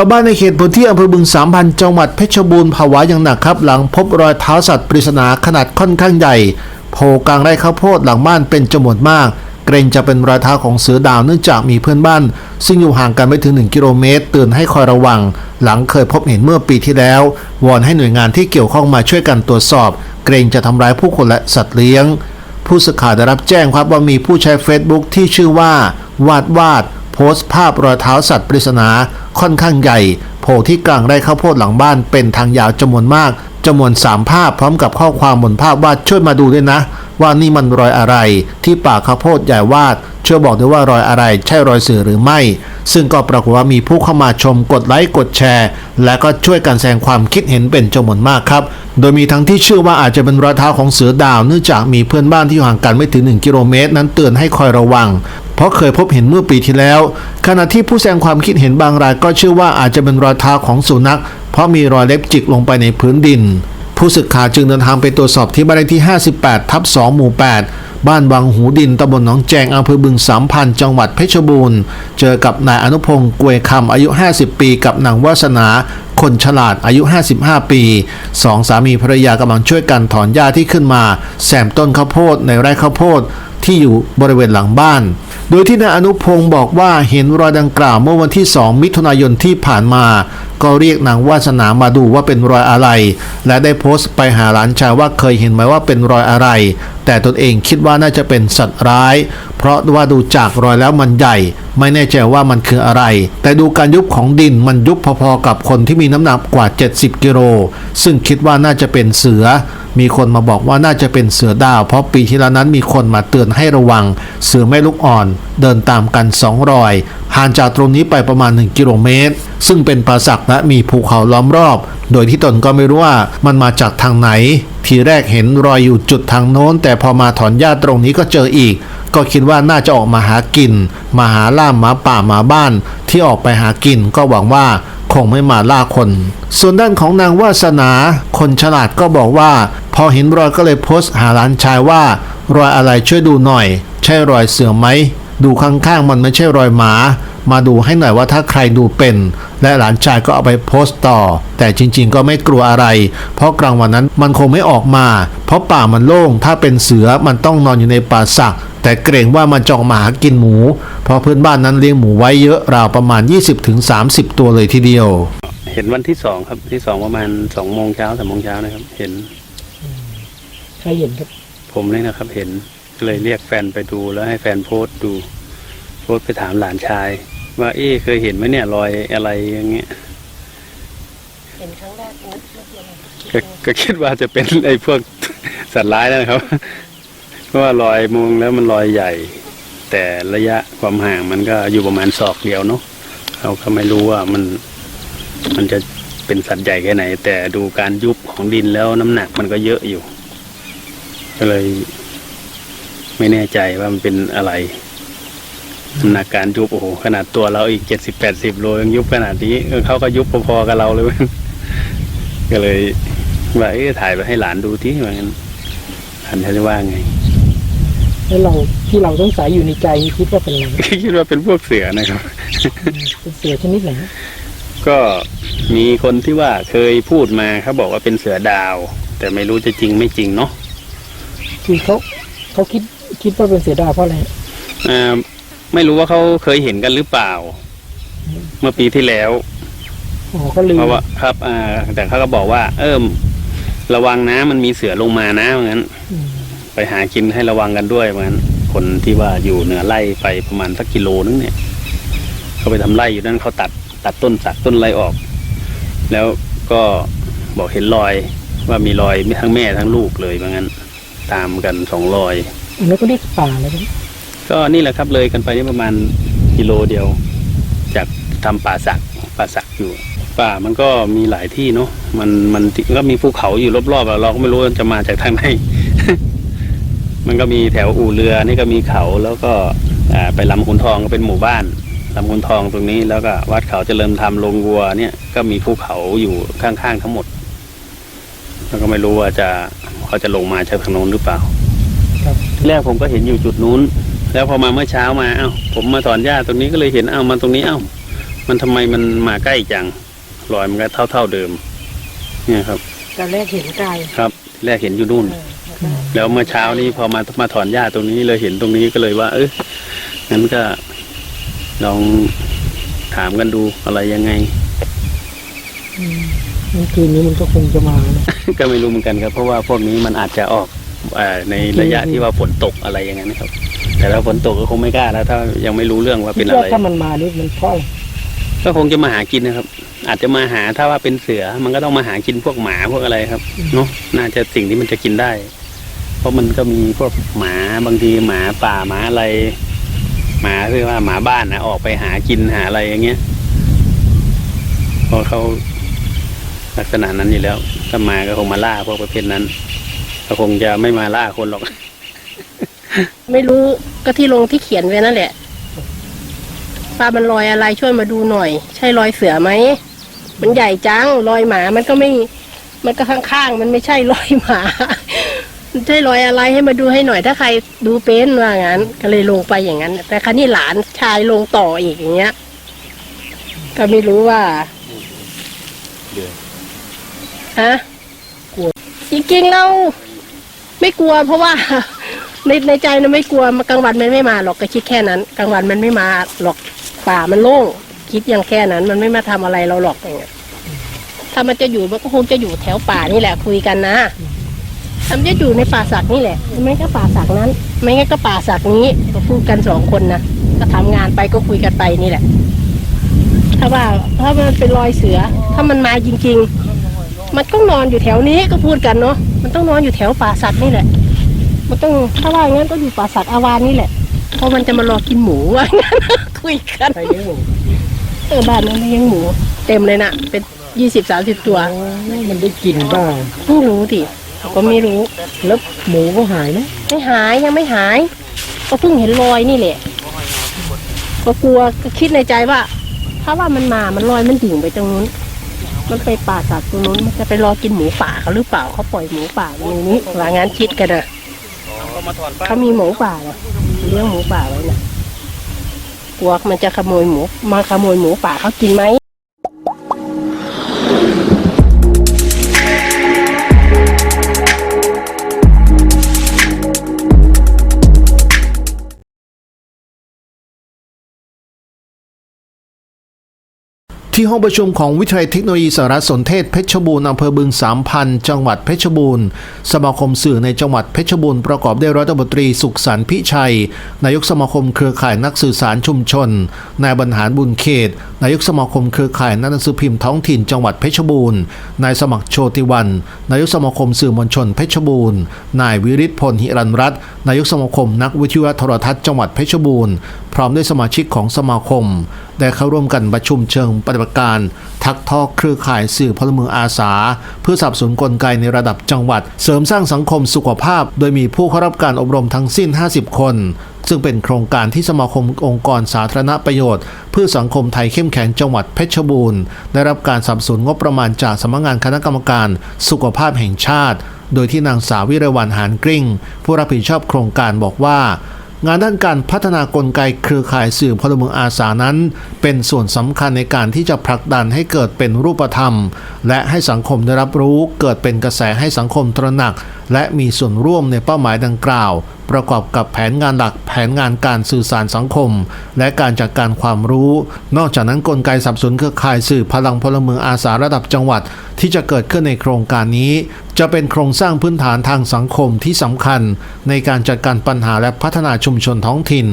าวบ้านในเขตพื้นที่อำเภอบึงสามพันจังหวัดเพชรบูรณ์ภาวะอย่างหนักครับ หลังพบรอยเท้าสัตว์ปริศนาขนาดค่อนข้างใหญ่โผล่กลางไร่ข้าวโพดหลังบ้านเป็นจำนวนมาก เกรงจะเป็นรอยเท้าของเสือดาวเนื่องจากมีเพื่อนบ้าน ซึ่งอยู่ห่างกันไม่ถึง 1 กิโลเมตรเตือนให้คอยระวัง หลังเคยพบเห็นเมื่อปีที่แล้ว วอนให้หน่วยงานที่เกี่ยวข้องมาช่วยกันตรวจสอบ เกรงจะทำร้ายผู้คนและสัตว์เลี้ยง ผู้สื่อข่าวได้รับแจ้งครับว่ามีผู้ใช้ Facebook ที่ชื่อว่า วาดวาดโพสต์ภาพรอยเท้าสัตว์ปริศนา ค่อนข้างใหญ่โผล่ที่กลางไร่ข้าวโพดหลังบ้านเป็นทางยาวจำนวนมากจำนวนสามภาพพร้อมกับข้อความบนภาพว่าช่วยมาดูด้วยนะ ว่านี่มันรอยอะไร ที่ป่าข้าวโพดใหญ่วาดช่วยบอกด้วยว่ารอยอะไร ใช่รอยเสือหรือไม่ ซึ่งก็ปรากฏว่ามีผู้เข้ามาชมกดไลค์กดแชร์ และก็ช่วยกันแสดงความคิดเห็นเป็นจำนวนมากครับ โดยมีทั้งที่เชื่อว่าอาจจะเป็นรอยเท้าของเสือดาวเนื่องจากมีเพื่อนบ้านที่อยู่ห่างกันไม่ถึง 1 กิโลเมตร นั้นเตือนให้คอยระวัง เพราะเคยพบเห็นเมื่อปีที่แล้ว ขณะที่ผู้แสดงความคิดเห็นบางรายก็เชื่อว่าอาจจะเป็นรอยเท้าของสุนัข เพราะมีรอยเล็บจิกลงไปในพื้นดิน ผู้สึกข่าวจึงเดินทางไปตรวจสอบที่บ้านเลขที่ 58 ทับ 2 หมู่ 8 บ้านวังหูดินตำบลหนองแจงอำเภอบึงสามพันจังหวัดเพชรบูรณ์ เจอกับนายอนุพงศ์กวยคำอายุ 50 ปีกับนางวาสนาคนฉลาดอายุ 55 ปีสองสามีภรรยากำลังช่วยกันถอนหญ้าที่ขึ้นมา แซมต้นข้าวโพดในไร่ข้าวโพดที่อยู่บริเวณหลังบ้าน โดยที่นายอนุพงศ์บอกว่าเห็นรอยดังกล่าวเมื่อวันที่ 2 มิถุนายนที่ผ่านมา ก็เรียกนางวาสนามาดูว่าเป็นรอยอะไร และได้โพสต์ไปหาหลานชายว่าเคยเห็นไหมว่าเป็นรอยอะไร แต่ตนเองคิดว่าน่าจะเป็นสัตว์ร้าย เพราะว่าดูจากรอยแล้วมันใหญ่ ไม่แน่ใจว่ามันคืออะไร แต่ดูการยุบของดินมันยุบพอๆกับคนที่มีน้ำหนักกว่า 70 กิโลซึ่งคิดว่าน่าจะเป็นเสือ มีคนมาบอกว่าน่าจะเป็นเสือดาว เพราะปีที่แล้วนั้นมีคนมาเตือนให้ระวัง เสือแม่ลูกอ่อน เดินตามกันสองรอยห่างจากตรงนี้ไปประมาณ 1 กิโลเมตร ซึ่งเป็นปราสักและมีภูเขาล้อมรอบ โดยที่ตนก็ไม่รู้ว่ามันมาจากทางไหน ทีแรกเห็นรอยอยู่จุดทางโน้น แต่พอมาถอนหญ้าตรงนี้ก็เจออีก ก็คิดว่าน่าจะออกมาหากิน มาหาล่าหมาป่าหมาบ้าน ที่ออกไปหากินก็หวังว่าคงไม่มาล่าคน ส่วนด้านของนางวาสนา คนฉลาดก็บอกว่า พอเห็นรอยก็เลยโพสต์หาหลานชายว่า รอยอะไรช่วยดูหน่อย ใช่รอยเสือไหม ดูข้างๆมันไม่ใช่รอยหมา มาดูให้หน่อยว่าถ้าใครดูเป็น และหลานชายก็เอาไปโพสต์ต่อ แต่จริงๆก็ไม่กลัวอะไร เพราะกลางวันนั้นมันคงไม่ออกมา เพราะป่ามันโล่ง ถ้าเป็นเสือมันต้องนอนอยู่ในป่าสักแต่เกรงว่ามันจออกมาหากินหมู เพราะเพื่อนบ้านนั้นเลี้ยงหมูไว้เยอะราวประมาณ 20-30 ตัวเลยทีเดียว เห็นวันที่สองครับที่สองประมาณสองโมงเช้าสามโมงเช้านะครับ เห็น ใครเห็นครับ ผมเลยนะครับเห็นก็เลยเรียกแฟนไปดูแล้วให้แฟนโพสต์ดู โพสต์ไปถามหลานชาย ว่าเอ๊ะเคยเห็นไหมเนี่ยรอยอะไรอย่างเงี้ยเห็นครั้งแรกนึกว่าเป็นอะไรก็ก็คิดว่าจะเป็นไอ้พวกสัตว์ร้ายนะครับ เพราะว่ารอยมองแล้วมันรอยใหญ่ แต่ระยะความห่างมันก็อยู่ประมาณศอกเดียวเนาะเราก็ไม่รู้ว่ามัน มันจะเป็นสัตว์ใหญ่แค่ไหน แต่ดูการยุบของดินแล้วน้ำหนักมันก็เยอะอยู่ ก็เลย ไม่แน่ใจว่ามันเป็นอะไรน้ำหนักการยุบโอ้โหขนาดตัวเราอีกเจ็ดสิบแปดสิบโลยังยุบขนาดนี้เออเขาก็ยุบพอๆกับเราเลย ก็เลยว่าเอ๊ะถ่ายไปให้หลานดูที่ว่างั้นหลานเขาจะว่าไงแล้วเราที่เราสงสัยอยู่ในใจคิดว่าเป็นอะไรคิดว่าเป็นพวกเสือนะครับเป็นเสือชนิดไหนก็มีคนที่ว่าเคยพูดมาเขาบอกว่าเป็นเสือดาว แต่ไม่รู้จะจริงไม่จริงเนาะ คือเขาเขาคิดคิดว่าเป็นเสือดาวเพราะอะไรอ่าไม่รู้ว่าเขาเคยเห็นกันหรือเปล่า เมื่อปีที่แล้วอ๋อเขาลืมเพราะว่าครับอ่าแต่เขาก็บอกว่า เอิมระวังนะมันมีเสือลงมานะเหมือนกันอืมไปหากินให้ระวังกันด้วยเหมือนกันคนที่ว่าอยู่เหนือไร่ไปประมาณสักกิโลนึงเนี่ยเขาไปทำไร่อยู่นั่นเขาตัด ตัดต้นสักต้นไรออก แล้วก็บอกเห็นรอยว่ามีรอยทั้งแม่ทั้งลูกเลยเหมือนกัน ตามกันสองรอยอันนั้นก็เรียกป่าเลยครับก็นี่แหละครับเลยกันไปนี่ประมาณกิโลเดียว จากทำป่าสักป่าสักอยู่ ป่ามันก็มีหลายที่เนาะมันมันก็มีภูเขาอยู่รอบๆอะเราก็ไม่รู้ว่าจะมาจากทางไหนมันก็มีแถวอู่เรือนี่ก็มีเขาแล้วก็อ่าไปลำขุนทองก็เป็นหมู่บ้านลำขุนทองตรงนี้แล้วก็วัดเขาเจริญธรรมลงวัวเนี่ยก็มีภูเขาอยู่ข้างๆทั้งหมดแล้วก็ไม่รู้ว่าจะ เขาจะลงมาจากทางโน้นหรือเปล่าครับแรกผมก็เห็นอยู่จุดนู้น แล้วพอมาเมื่อเช้ามาเอ้าผมมาถอนหญ้าตรงนี้ก็เลยเห็นเอ้ามาตรงนี้เอ้ามันทำไมมันมาใกล้จังรอยมันก็เท่าเท่าๆเดิม เนี่ยครับตอนแรกเห็นไกลครับ แรกเห็นอยู่นู่น แล้วเมื่อเช้านี้พอมามาถอนหญ้าตรงนี้เลยเห็นตรงนี้ก็เลยว่า เอองั้นก็ลองถามกันดูอะไรยังไงเมื่ อคืนนี้มันก็คงจะมานะ ก็ไม่รู้เหมือนกันครับ เพราะว่าพวกนี้มันอาจจะออกเอ่อในระยะที่ว่าฝนตกอะไรอย่างนั้นนะครับ แต่ถ้าฝนตกก็คงไม่กล้าแล้วถ้ายังไม่รู้เรื่องว่าคิเป็ดนอะว่าไร ถ้ามันมานี่มันเพราะอะไรก็คงจะมาหากินนะครับ อาจจะมาหาถ้าว่าเป็นเสือ มันก็ต้องมาหากินพวกหมาพวกอะไรครับเนาะน่าจะสิ่งที่มันจะกินได้ เพราะมันก็มีพวกหมาบางทีหมาป่าหมาอะไร หมาเรียกว่าหมาบ้านนะออกไปหากินหาอะไรอย่างเงี้ยเพราะเขา ลักษณะนั้นอยู่แล้วถ้ามาก็คงมาล่าพวกประเภทนั้นก็คงจะไม่มาล่าคนหรอก ไม่รู้ก็ที่ลงที่เขียนไว้นั่นแหละป้ามันรอยอะไรช่วยมาดูหน่อย ใช่รอยเสือไหมมันใหญ่จังรอยหมามันก็ไม่ มันก็ข้างๆมันไม่ใช่รอยหมามันใช่รอยอะไรให้มาดูให้หน่อย ถ้าใครดูเป็นว่างั้น ก็เลยลงไปอย่างนั้น แต่ครั้นี้หลานชายลงต่ออีกอย่างเงี้ย ก็ไม่รู้ว่า ฮะกลัว จริงๆเราไม่กลัว เพราะว่า ในในใจนะไม่กลัวมากลางวันมันไม่มาหรอกก็คิดแค่นั้นกลางวันมันไม่มาหรอกป่ามันโล่งคิดอย่างแค่นั้น มันไม่มาทำอะไรเราหรอกอย่างเงี้ยถ้ามันจะอยู่มันก็คงจะอยู่แถวป่านี่แหละคุยกันนะถ้ามันจะอยู่ในป่าสักนี่แหละไม่ก็ป่าสักนั้น ไม่งั้นก็ป่าสักนี้ก็พูดกันสองคนนะก็ทำงานไปก็คุยกันไปนี่แหละ ถ้าว่าถ้ามันเป็นรอยเสือ ถ้ามันมาจริง ๆ มันต้องนอนอยู่แถวนี้ก็พูดกันเนาะมันต้องนอนอยู่แถวป่าสัตว์นี่แหละ มันต้องถ้าว่างั้นก็อยู่ป่าสัตว์อาวานนี่แหละเพราะมันจะมารอกินหมูว่างั้นคุยกันใครเลี้ยงหมูเออบ้านนั้นเลี้ยงหมู เต็มเลยนะเป็นยี่สิบสามสิบตัวอ๋อมันได้กลิ่นบ้างไม่รู้ดิก็ไม่รู้แล้วหมูก็หายนะไม่หายยังไม่หาย ก็เพิ่งเห็นรอยนี่แหละก็กลัวก็คิดในใจว่า ถ้าว่ามันมามันลอยมันดิ่งไปตรงนู้น มันไปป่าสัตว์ตรงนู้นมันจะไปรอกินหมูป่าเขาหรือเปล่าเขาปล่อยหมูป่าตรงนี้วางงานคิดกันนะเขามีหมูป่านะเลี้ยงหมูป่าไว้นะกลัวมันจะขโมยหมู มาขโมยหมูป่าเขากินไหม ที่ห้องประชุมของวิทยาลัยเทคโนโลยีสารสนเทศเพชรบูรณ์อำเภอบึงสามพันจังหวัดเพชรบูรณ์สมาคมสื่อในจังหวัดเพชรบูรณ์ประกอบด้วยรัฐมนตรีสุขสันต์พิชัย นายกสมาคมเครือข่ายนักสื่อสารชุมชน นายบรรหารบุญเขต นายกสมาคมเครือข่ายนักหนังสือพิมพ์ท้องถิ่นจังหวัดเพชรบูรณ์นายสมัครโชติวัน นายกสมาคมสื่อมวลชนเพชรบูรณ์นายวิริศพลหิรันรัตน์นายกสมาคมนักวิทยุโทรทัศน์จังหวัดเพชรบูรณ์พร้อมด้วยสมาชิกของสมาคม ได้เข้าร่วมกันประชุมเชิงปฏิบัติการ ทักทอกเครือข่ายสื่อพลเมืองอาสา เพื่อสับสนุนกลไกในระดับจังหวัด เสริมสร้างสังคมสุขภาพ โดยมีผู้เข้ารับการอบรมทั้งสิ้น 50 คน ซึ่งเป็นโครงการที่สมาคมองค์กรสาธารณประโยชน์ เพื่อสังคมไทยเข้มแข็งจังหวัดเพชรบูรณ์ ได้รับการสนับสนุนงบประมาณจากสำนักงานคณะกรรมการสุขภาพแห่งชาติ โดยที่นางสาววิรวรรณหานกริ่ง ผู้รับผิดชอบโครงการบอกว่า งานด้านการพัฒนากลไกเครือข่ายสื่อพลเมืองอาสานั้น เป็นส่วนสำคัญในการที่จะผลักดันให้เกิดเป็นรูปธรรม และให้สังคมได้รับรู้เกิดเป็นกระแสให้สังคมตระหนักและมีส่วนร่วมในเป้าหมายดังกล่าว ประกอบกับแผนงานหลักแผนงานการสื่อสารสังคม และการจัดการความรู้ นอกจากนั้นกลไกสับสนุนเครือข่ายสื่อพลังพลเมืองอาสาระดับจังหวัด ที่จะเกิดขึ้นในโครงการนี้ จะเป็นโครงสร้างพื้นฐานทางสังคมที่สำคัญ ในการจัดการปัญหาและพัฒนาชุมชนท้องถิ่น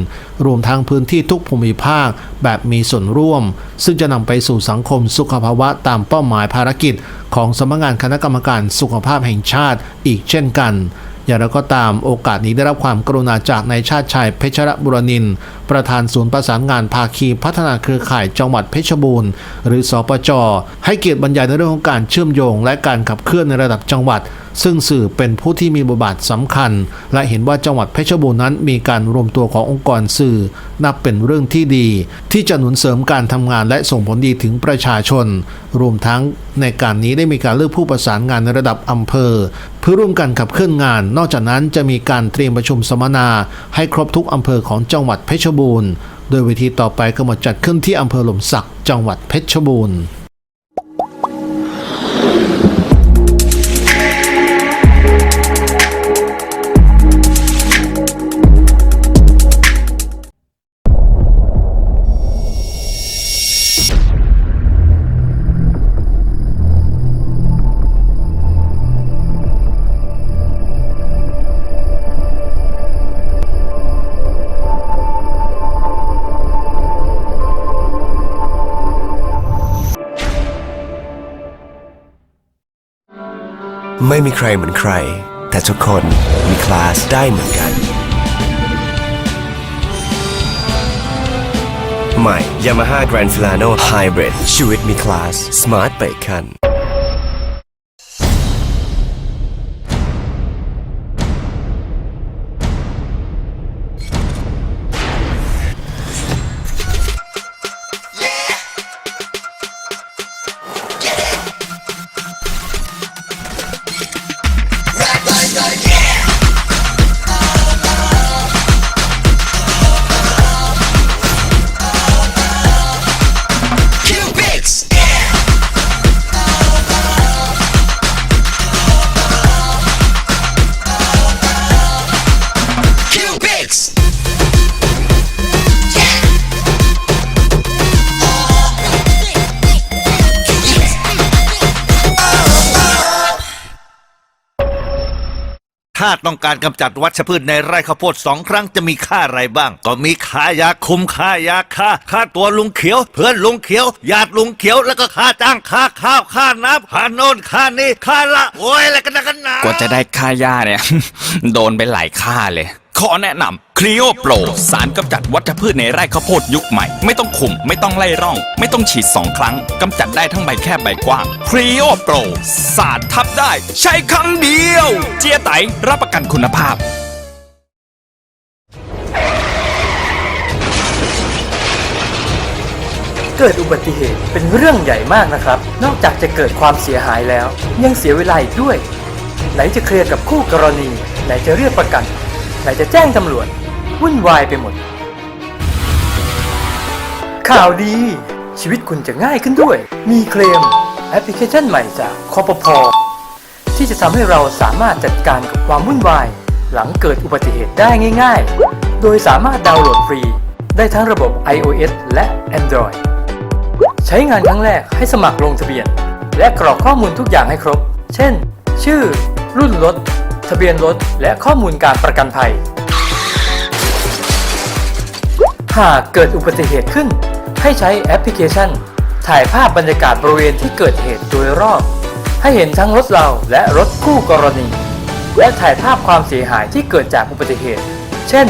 รวมทั้งพื้นที่ทุกภูมิภาคแบบมีส่วนร่วม ซึ่งจะนำไปสู่สังคมสุขภาวะตามเป้าหมายภารกิจ ของสำนักงานคณะกรรมการสุขภาพแห่งชาติอีกเช่นกัน อย่างไรก็ตามโอกาสนี้ได้รับความกรุณาจากนายชาติชายเพชรบุรนิน ประธานศูนย์ประสานงานภาคีพัฒนาเครือข่ายจังหวัดเพชรบูรณ์ หรือสปจ ให้เกียรติบรรยายในเรื่องของการเชื่อมโยง และการขับเคลื่อนในระดับจังหวัด ซึ่งสื่อเป็นผู้ที่มีบทบาทสำคัญ และเห็นว่าจังหวัดเพชรบูรณ์นั้น มีการรวมตัวขององค์กรสื่อ นับเป็นเรื่องที่ดี ที่จะหนุนเสริมการทำงานและส่งผลดีถึงประชาชน รวมทั้งในการนี้ได้มีการเลือกผู้ประสานงานในระดับอำเภอ เพื่อร่วมกันขับเคลื่อนงาน นอกจากนั้นจะมีการเตรียมประชุมสัมมนา ให้ครบทุกอำเภอของจังหวัดเพชรบูรณ์ โดยเวทีต่อไปก็มาจัดขึ้นที่อำเภอหล่มสักจังหวัดเพชรบูรณ์ ไม่มีใครเหมือนใคร แต่ทุกคนมีคลาสได้เหมือนกัน ใหม่ Yamaha Grand Filano Hybrid ชีวิตมีคลาส สมาร์ทไปกคันาต้องการกำจัดวัชพืชในไร่ข้าวโพดสองครั้งจะมีค่าอะไรบ้าง ก็มีค่ายาคุมค่ายาค่าค่าตัวลุงเขียว เพื่อนลุงเขียวญาติลุงเขียวแล้วก็ค่าจ้างค่าข้าวค่าน้ำค่าโน่นค่านี่ค่าละโอ้ยอะไรกันนะกันหนากว่าจะได้ค่ายาเนี่ย โดนไปหลายค่าเลย ขอแนะนำคลีโอโปรสารกำจัดวัชพืชในไร่ข้าวโพดยุคใหม่ ไม่ต้องขุม ไม่ต้องไล่ร่อง ไม่ต้องฉีดสองครั้งกำจัดได้ทั้งใบแคบใบกว้างคลีโอโปรสารทับได้ ใช้ครั้งเดียว เจียไตรับประกันคุณภาพเกิดอุบัติเหตุเป็นเรื่องใหญ่มากนะครับ นอกจากจะเกิดความเสียหายแล้ว ยังเสียเวลาอีกด้วย ไหนจะเคลียร์กับคู่กรณี ไหนจะเรียกประกัน ไหนจะแจ้งตำรวจวุ่นวายไปหมด ข่าวดี ชีวิตคุณจะง่ายขึ้นด้วย มีเคลมแอปพลิเคชันใหม่จากคอปพอที่จะทำให้เราสามารถจัดการกับความวุ่นวาย หลังเกิดอุบัติเหตุได้ง่าย ๆ โดยสามารถดาวน์โหลดฟรี ได้ทั้งระบบ iOS และ Android ใช้งานครั้งแรกให้สมัครลงทะเบียน และกรอกข้อมูลทุกอย่างให้ครบ เช่น ชื่อ รุ่นรถะเบียนรถ และข้อมูลการประกันภัย หากเกิดอุบัติเหตุขึ้น ให้ใช้แอปพลิเคชัน ถ่ายภาพบรรยากาศบริเวณที่เกิดเหตุโดยรอบ ให้เห็นทั้งรถเราและรถคู่กรณี และถ่ายภาพความเสียหายที่เกิดจากอุบัติเหตุ เช่น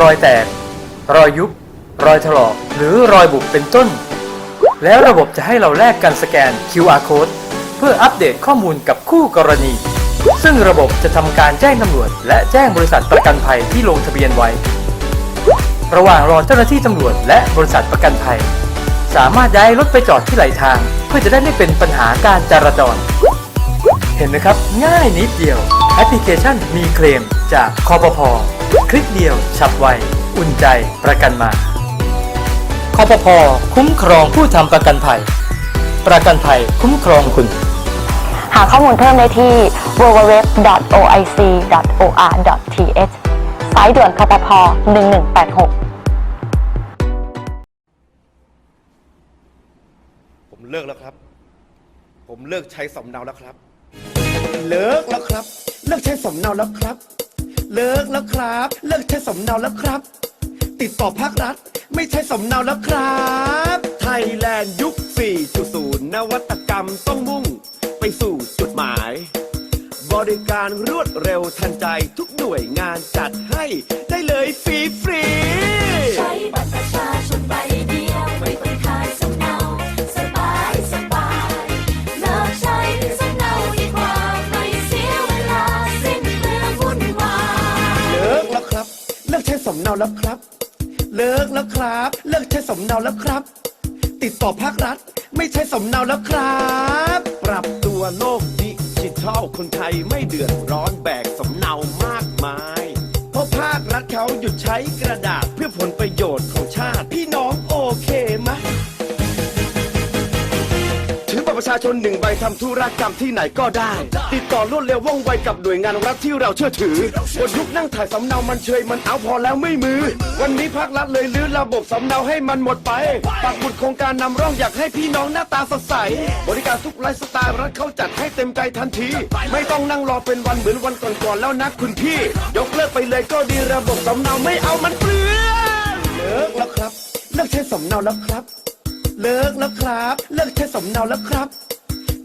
รอยแตก รอยยุบ รอยถลอก หรือรอยบุบเป็นต้น แล้วระบบจะให้เราแลกกันสแกน QR code เพื่ออัปเดตข้อมูลกับคู่กรณี ซึ่งระบบจะทำการแจ้งตำรวจ และแจ้งบริษัทประกันภัยที่ลงทะเบียนไว้ ระหว่างรอเจ้าหน้าที่ตำรวจ และบริษัทประกันภัย สามารถย้ายรถไปจอดที่ไหลทาง เพื่อจะได้ไม่เป็นปัญหาการจราจร เห็นไหมครับ ง่ายนิดเดียว แอปพลิเคชันมีเคลมจากคอปพอคลิกเดียว ฉับไว อุ่นใจประกันมาคอปพอคุ้มครองผู้ทำประกันภัย ประกันภัยคุ้มครองคุณ หาข้อมูลเพิ่มได้ที่ www.oic.or.th สายด่วนคปพ1186 ผมเลิกแล้วครับ ผมเลิกใช้สำเนาแล้วครับ เลิกแล้วครับ เลิกใช้สำเนาแล้วครับ เลิกแล้วครับ เลิกใช้สำเนาแล้วครับ ติดต่อภาครัฐไม่ใช้สำเนาแล้วครับ ไทยแลนด์ยุค 4.0 นวัตกรรมต้องมุ่ง สู่จุดหมาย บริการรวดเร็วทันใจทุกหน่วยงานจัดให้ได้เลยฟรีฟรีๆใช้บัตรประชาชนใบเดียวไม่ต้องขายสำเนาสบายสบายเลิกใช้สำเนาดีกว่าไม่เสียเวลาสิ้นเปลืองวุ่นวายเลิกแล้วครับเลิกใช้สำเนาแล้วครับ เลิกแล้วครับ เลิกใช้สำเนาแล้วครับ ติดต่อภาครัฐ ไม่ใช่สำเนาแล้วครับ ปรับตัวโลกดิจิทัลคนไทยไม่เดือดร้อนแบกสำเนามากมาย เพราะภาครัฐเขาเราหยุดใช้กระดาษเพื่อผลประโยชน์ของชาติ พี่น้องโอเค ชาชนหนึ่งใบทำธุรกรรมที่ไหนก็ได้ ติดต่อรวดเร็วว่องไวกับหน่วยงานรัฐที่เราเชื่อถือบนยุคนั่งถ่ายสำเนามันเชยมันเอาพอแล้วไม่มือ วันนี้ภาครัฐเลยลื้อระบบสำเนาให้มันหมดไปปักหมุดโครงการนำร่องอยากให้พี่น้องหน้าตาสดใส บริการทุกไลฟ์สไตล์รัฐเขาจัดให้เต็มใจทันที ไม่ต้องนั่งรอเป็นวันเหมือนวันก่อนๆแล้วนะคุณพี่ ยกเลิกไปเลยก็ดีระบบสำเนาไม่เอามันเปลือนเลิกแล้วครับเลิกใช้สำเนาแล้วครับ เลิกแล้วครับ เลิกใช้สำเนาแล้วครับ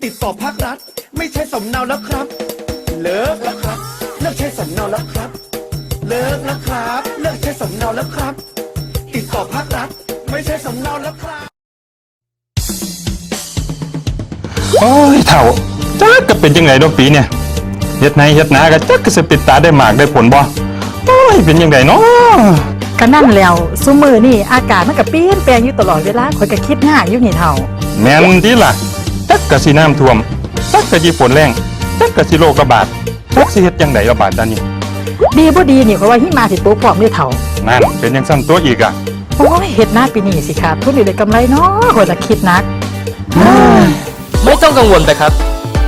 ติดต่อภาครัฐ ไม่ใช้สำเนาแล้วครับ เลิกแล้วครับ เลิกใช้สำเนาแล้วครับ เลิกแล้วครับ เลิกใช้สำเนาแล้วครับ ติดต่อภาครัฐ ไม่ใช้สำเนาแล้วครับ โอ้ยเถ่าจักก็เป็นจังไงดอกปีเนี่ยเฮ็ดไหนเฮ็ดนาก็จักก็สิปิดตาได้หมากได้ผลบ่โอ้ยเป็นยังไงเนาะ ก็นั่นแล้วซุมือนี่อากาศมันก็เปลี่ยนแปลงอยู่ตลอดเวลาข่อยก็คิดง่ายอยู่นี่เท่า แม่นติล่ะจักก็สิน้ำท่วมจักก็สิฝนแรงจักก็สิโรคระบาดจักสิเฮ็ดจังไดระบาดตอนนี้ดีบ่ดีนี่ข่อยว่าหิมาสิตกพร้อมด้วยเท่า นั่นเป็นจังซั่นตัวอีกอะโอ้ยเฮ็ดหน้าปีนี้สิขาดทุนอยู่ได้กำไรเนาะข่อยละคิดหนัก ไม่ต้องกังวลไปครับ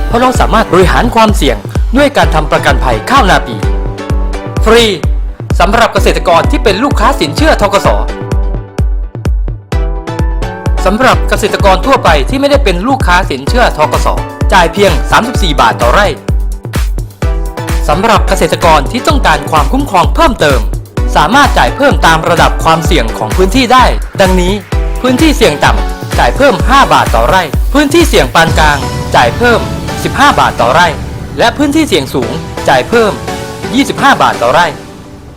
เพราะเราสามารถบริหารความเสี่ยงด้วยการทำประกันภัยข้าวนาปี ฟรี สำหรับเกษตรกรที่เป็นลูกค้าสินเชื่อทกสสำหรับเกษตรกรทั่วไปที่ไม่ได้เป็นลูกค้าสินเชื่อทกสจ่ายเพียง 34 บาทต่อไร่สำหรับเกษตรกรที่ต้องการความคุ้มครองเพิ่มเติม สามารถจ่ายเพิ่มตามระดับความเสี่ยงของพื้นที่ได้ ดังนี้ พื้นที่เสี่ยงต่ำจ่ายเพิ่ม 5 บาทต่อไร่ พื้นที่เสี่ยงปานกลาง จ่ายเพิ่ม 15 บาทต่อไร่ และพื้นที่เสี่ยงสูง จ่ายเพิ่ม 25 บาทต่อไร่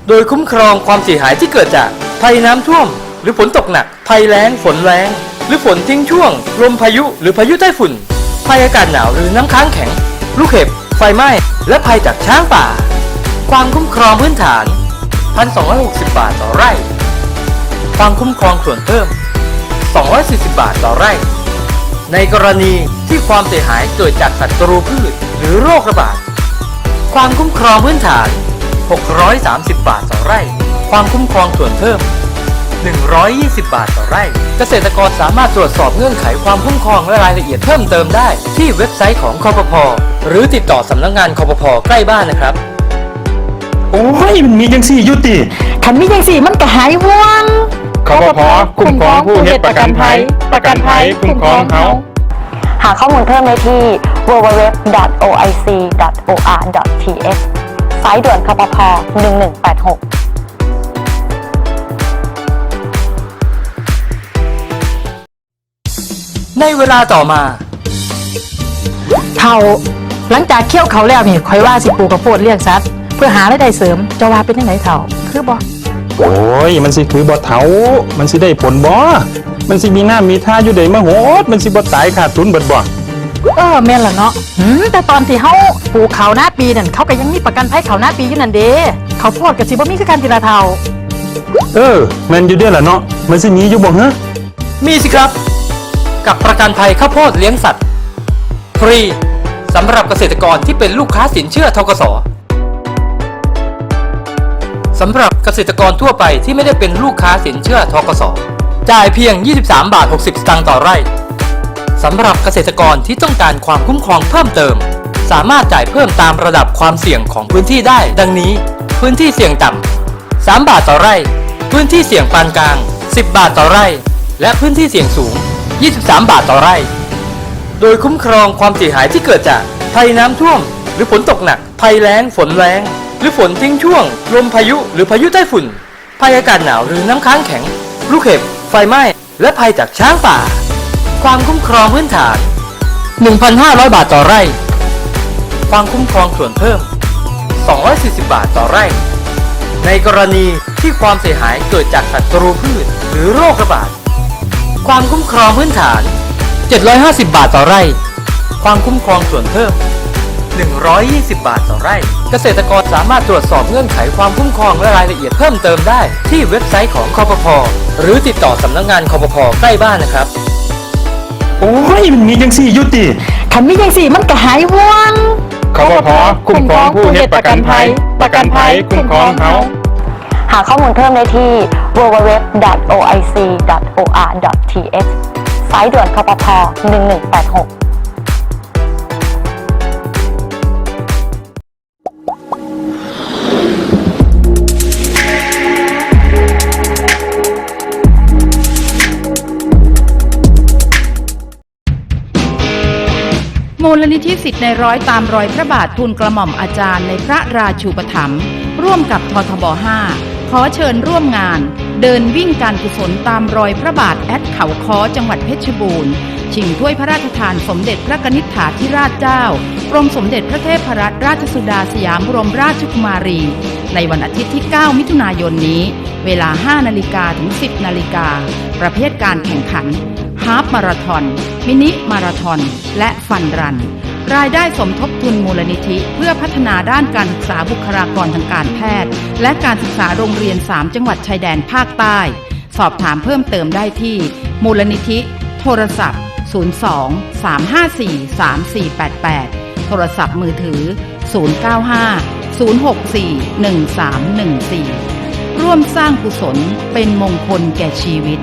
โดยคุ้มครองความเสียหายที่เกิดจากภัยน้ำท่วม หรือฝนตกหนัก ภัยแล้ง ฝนแล้งหรือฝนทิ้งช่วง ลมพายุ หรือพายุใต้ฝุ่น ภัยอากาศหนาวหรือน้ำค้างแข็ง ลูกเห็บ ไฟไหม้ และภัยจากช้างป่า ความคุ้มครองพื้นฐาน 1,260 บาทต่อไร่ ความคุ้มครองส่วนเพิ่ม 240 บาทต่อไร่ ในกรณีที่ความเสียหายเกิดจากศัตรูพืช หรือโรคระบาด ความคุ้มครองพื้นฐาน 630 บาทต่อไร่ ความคุ้มครองส่วนเพิ่ม 120 บาทต่อไร่ เกษตรกรสามารถตรวจสอบเงื่อนไขความคุ้มครองและรายละเอียดเพิ่มเติมได้ ที่เว็บไซต์ของคอปพหรือติดต่อสำนักงานคอปพใกล้บ้านนะครับ โอ้ยมันมีจังซี่อยู่ติคันมีจังสี่มันก็หายห่วงคปภคุ้มครองผู้เฮ็ดประกันภัย ประกันภัยคุ้มครองเฮาหาข้อมูลเพิ่มได้ที่ www.oic.or.th สายด่วนคปพ1186ในเวลาต่อมาเท่าหลังจากเคี่ยวเขาแล้วนี่ข่อยว่าสิปลูกข้าวโพดเลี้ยงสัตว์เพื่อหารายได้เสริมจะว่าเป็นจังไดเท่าคือบ่โอ้ย มันสิคือบ่เถามันสิได้ผลบ่มันสิมีน้ำมีท่าอยู่ได้มาโหด มันสิบ่ตายขาดทุนเบิดบ่ เออแม่นล่ะเนาะหืมแต่ตอนที่เฮาปลูกข้าวหน้าปีนั่นเขาก็ยังมีประกันภัยข้าวหน้าปีอยู่นั่นเด้ข้าวโพดก็สิบ่มีคือกันทีละเท่า เออแม่นอยู่เด้อล่ะเนาะมันสิมีอยู่บ่ฮะมีสิครับ กับประกันภัยข้าวโพดเลี้ยงสัตว์ ฟรีสำหรับเกษตรกรที่เป็นลูกค้าสินเชื่อทกสสำหรับเกษตรกรทั่วไปที่ไม่ได้เป็นลูกค้าสินเชื่อทกสจ่ายเพียง 23 บาท 60 สตางค์ต่อไร่ สำหรับเกษตรกรที่ต้องการความคุ้มครองเพิ่มเติม สามารถจ่ายเพิ่มตามระดับความเสี่ยงของพื้นที่ได้ ดังนี้ พื้นที่เสี่ยงต่ำ3บาทต่อไร่ พื้นที่เสี่ยงปานกลาง 10 บาทต่อไร่ และพื้นที่เสี่ยงสูง 23 บาทต่อไร่ โดยคุ้มครองความเสียหายที่เกิดจากภัยน้ำท่วม หรือฝนตกหนัก ภัยแล้ง ฝนแล้ง หรือฝนทิ้งช่วง ลมพายุ หรือพายุใต้ฝุ่น ภัยอากาศหนาวหรือน้ำค้างแข็ง ลูกเห็บ ไฟไหม้ และภัยจากช้างป่า ความคุ้มครองพื้นฐาน 1,500 บาทต่อไร่ ความคุ้มครองส่วนเพิ่ม 240 บาทต่อไร่ ในกรณีที่ความเสียหายเกิดจากศัตรูพืชหรือโรคระบาด ความคุ้มครองพื้นฐาน 750 บาทต่อไร่ ความคุ้มครองส่วนเพิ่ม 120 บาทต่อไร่ เกษตรกรสามารถตรวจสอบเงื่อนไขความคุ้มครองและรายละเอียดเพิ่มเติมได้ที่เว็บไซต์ของคอปพหรือติดต่อสำนักงานคอปพใกล้บ้านนะครับ โอ้ยมันมีจังซี่อยู่ติคันมีจังสี่มันก็หายห่วงคปภคุ้มครองผู้เฮ็ดประกันภัย ประกันภัยคุ้มครองเฮาหาข้อมูลเพิ่มได้ที่ www.oic.or.th สายด่วนคปพ1186 มูลนิธิสิทธิ์ในร้อยตามรอยพระบาททูลกระหม่อมอาจารย์ในพระราชูปถัมภ์ร่วมกับททบ 5 ขอเชิญร่วมงาน เดินวิ่งการกุศลตามรอยพระบาทแอดเขาคอจังหวัดเพชรบูรณ์ชิงถ้วยพระราชทานสมเด็จพระกนิษฐาธิราชเจ้ากรมสมเด็จพระเทพรัตนราชสุดาสยามบรมราชกุมารี ในวันอาทิตย์ที่ 9 มิถุนายนนี้ เวลา 5 นาฬิกาถึง 10 นาฬิกา ประเภทการแข่งขัน ฮาฟมาราทอน มินิมาราทอน และฟันรัน รายได้สมทบทุนมูลนิธิ เพื่อพัฒนาด้านการศึกษาบุคลากรทางการแพทย์ และการศึกษาโรงเรียน 3 จังหวัดชายแดนภาคใต้ สอบถามเพิ่มเติมได้ที่ มูลนิธิ โทรศัพท์ 02 354 3488 โทรศัพท์มือถือ 095 064 1314 ร่วมสร้างกุศลเป็นมงคลแก่ชีวิต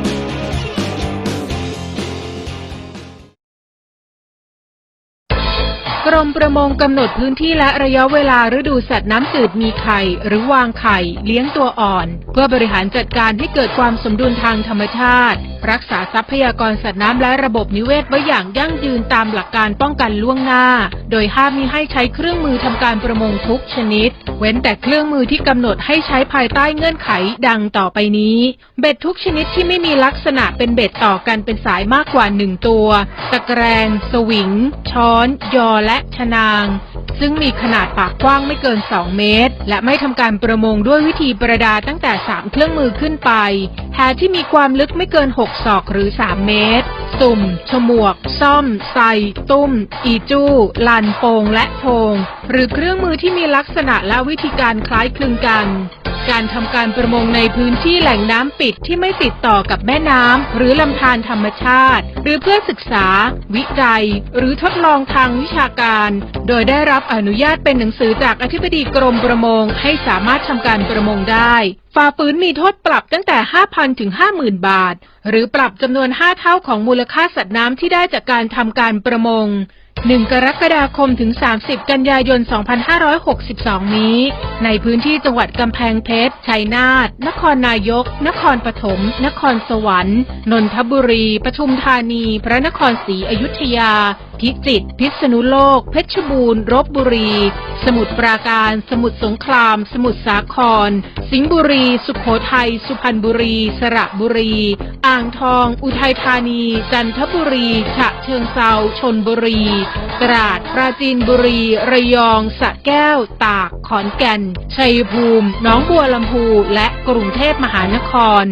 กรมประมงกำหนดพื้นที่และระยะเวลาฤดูสัตว์น้ำจืดมีไข่ หรือวางไข่ เลี้ยงตัวอ่อน เพื่อบริหารจัดการให้เกิดความสมดุลทางธรรมชาติ รักษาทรัพยากรสัตว์น้ำและระบบนิเวศไว้อย่างยั่งยืนตามหลักการป้องกันล่วงหน้า โดยห้ามมิให้ใช้เครื่องมือทำการประมงทุกชนิด เว้นแต่เครื่องมือที่กำหนดให้ใช้ภายใต้เงื่อนไขดังต่อไปนี้ เบ็ดทุกชนิดที่ไม่มีลักษณะเป็นเบ็ดต่อกันเป็นสายมากกว่าหนึ่งตัวตะแกรงสวิง ช้อน ยอและชนาง ซึ่งมีขนาดปากกว้างไม่เกิน 2 เมตร และไม่ทำการประมงด้วยวิธีประดาตั้งแต่ 3 เครื่องมือขึ้นไป แผลที่มีความลึกไม่เกิน 6 ศอกหรือ 3 เมตรสุ่ม ฉมวก ซ่อมใสตุ้ม อีจู้ ลันโปง และโพง หรือเครื่องมือที่มีลักษณะและวิธีการคล้ายคลึงกัน การทำการประมงในพื้นที่แหล่งน้ำปิดที่ไม่ติดต่อกับแม่น้ำหรือลำธารธรรมชาติ หรือเพื่อศึกษา วิจัย หรือทดลองทางวิชาการ โดยได้รับอนุญาตเป็นหนังสือจากอธิบดีกรมประมงให้สามารถทำการประมงได้ฝ่าฝืนมีโทษปรับตั้งแต่ 5,000 ถึง 50,000 บาท หรือปรับจำนวน 5 เท่าของมูลค่าสัตว์น้ำที่ได้จากการทำการประมง 1 กรกฎาคมถึง 30 กันยายน 2562 นี้ ในพื้นที่จังหวัดกำแพงเพชร ชัยนาท นครนายก นครปฐม นครสวรรค์ นนทบุรี ปทุมธานี พระนครศรีอยุธยาพิจิตรพิษณุโลก เพชรบูรณ์รบบุรี สมุทรปราการ สมุทรสงคราม สมุทรสาคร สิงห์บุรี สุขโขทัย สุพรรณบุรี สระบุรี อ่างทอง อุทัยธานี จันทบุรีฉะเชิงเซาชนบุรี ตราด ปราจีนบุรี ระยองสระแก้ว ตาก ขอนแก่น ชัยภูมิ หนองบัวลำพู และกรุงเทพมหานคร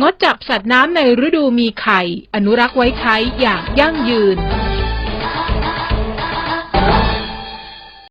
งดจับสัตว์น้ำในฤดูมีไข่ อนุรักษ์ไว้ใช้อย่างยั่งยืน